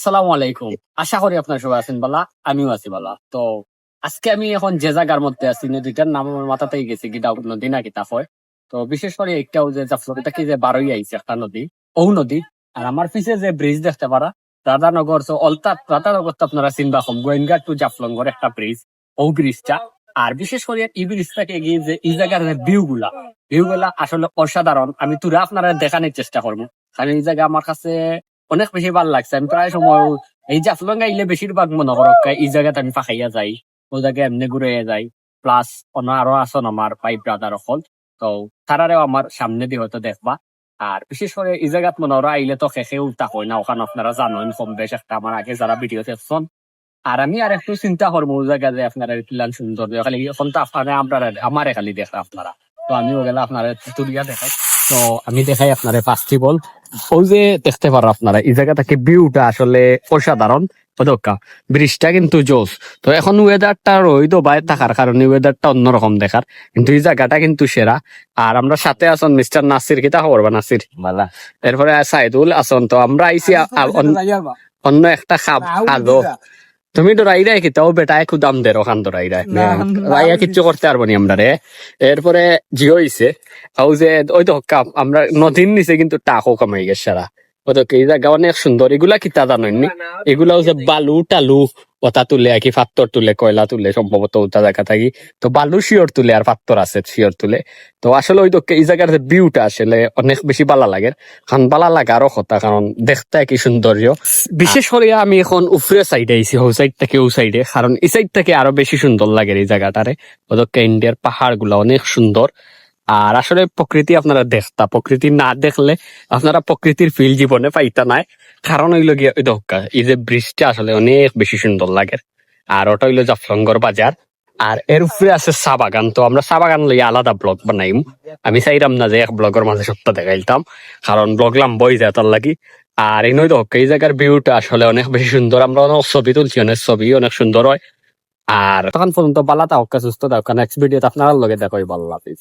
আসসালামু আলাইকুম। আশা করি আপনার সবাই আছেন আমিও আছি তো আজকে আমি এখন যে জায়গার মধ্যে আছি, নদীটার নাম আমার মাথাতেই গিটা নদী হয়। তো বিশেষ করে যে কি যে আইছে, একটা নদী ও নদী। আর আমার পিছে যে ব্রিজ দেখতে পারা, রাধানগর, তো অলতা রাধানগর তো আপনারা চিনবা কম গোয়েনঘাট টু জাফলঙ্গর একটা ব্রিজ ও ব্রিজটা আর বিশেষ করে এই ব্রিজটাকে এগিয়ে যে এই জায়গার যে ভিউ গুলা ভিউ গুলা আসলে অসাধারণ। আমি তুরা আপনারা দেখানোর চেষ্টা করব। কারণ এই জায়গা আমার কাছে অনেক বেশি ভালো লাগছে। আমি প্রায় সময় এই জাফলং আইলে বেশিরভাগ মনে করো এই জায়গাতে আমি ফাঁকাইয়া যাই। ও জায়গায় এমনি ঘুরে যাই। প্লাস অন্য আরও আসন আমার ভাই ব্রাদার অকল। তো তারারেও আমার সামনে দিয়ে হয়তো দেখবা। আর বিশেষ করে এই জায়গাত মনে করো আইলে তো শেষে উল্টা হয় না, ওখানে আপনারা জানেন কম বেশ একটা আমার আগে যারা ভিডিও দেখছেন আর আমি আর একটু চিন্তা করব জায়গা যে আপনারা সুন্দর খালি এখন তো আপনারা আপনারা আমারে খালি দেখা আপনারা। তো আমি ওগুলা আপনারা তুলিয়া দেখাই তো আমি দেখাই আপনারা ফার্স্ট বল ওই যে দেখতে পারো আপনারা এই জায়গা থেকে ভিউটা আসলে অসাধারণ পদকা ব্রিজটা কিন্তু জোস তো এখন ওয়েদারটা রইদ বাইরে থাকার কারণে ওয়েদারটা অন্যরকম দেখার কিন্তু এই জায়গাটা কিন্তু সেরা আর আমরা সাথে আসন মিস্টার নাসির কিতা খবর বা নাসির এরপরে সাইদুল আসন তো আমরা আইসি অন্য- অন্য একটা খাব খাদো তুমি তো রাই রাইরাই কিতাও বেটা একটু দাম দে ওখান তো রাইরাই রাইয়া কিচ্ছু করতে পারব নি আমরা রে। এরপরে জিও হইছে ও যে ওই তো কাপ আমরা নদীর নিচে কিন্তু টাকও কমাই গেছে সারা। ও তো এই জায়গা অনেক সুন্দর এগুলা কিতা জানেননি এগুলা হচ্ছে বালু টালু ওটা তুলে আর কি পাত্তর তুলে কয়লা তুলে সম্ভবত ওটা জায়গা থাকি। তো বালু শিওর তুলে আর পাত্তর আছে শিওর তুলে। তো আসলে ওই তো এই জায়গার যে ভিউটা আসলে অনেক বেশি ভালো লাগে। কারণ ভালো লাগে আরও কথা কারণ দেখতে কি সৌন্দর্য। বিশেষ করে আমি এখন উফরে সাইডে আইছি ও সাইড থেকে ও সাইডে কারণ এই সাইড থেকে আরও বেশি সুন্দর লাগে এই জায়গাটারে। ওদেরকে ইন্ডিয়ার পাহাড়গুলা অনেক সুন্দর। আর আসলে প্রকৃতি আপনারা দেখতা প্রকৃতি না দেখলে আপনারা প্রকৃতির ফিল জীবনে পাইতা নাই। কারণ হইল গিয়ে দক্কা এই যে ব্রিজটা আসলে অনেক বেশি সুন্দর লাগে। আর ওটা হইল জাফলঙ্গর বাজার। আর এর উপরে আছে চা বাগান। তো আমরা চা বাগান লইয়া আলাদা ব্লগ বানাইম। আমি চাইলাম না যে এক ব্লগের মাঝে সপ্তাহ দেখাইতাম, কারণ ব্লগ লাম্বই যায় তার লাগি। আর এই নয় এই জায়গার ভিউটা আসলে অনেক বেশি সুন্দর। আমরা অনেক ছবি তুলছি, অনেক ছবি, অনেক সুন্দর হয়। আর তখন পর্যন্ত বালা তাহকা সুস্থ থাকা। নেক্সট ভিডিওতে আপনার লগে দেখো ভালো হাফিজ।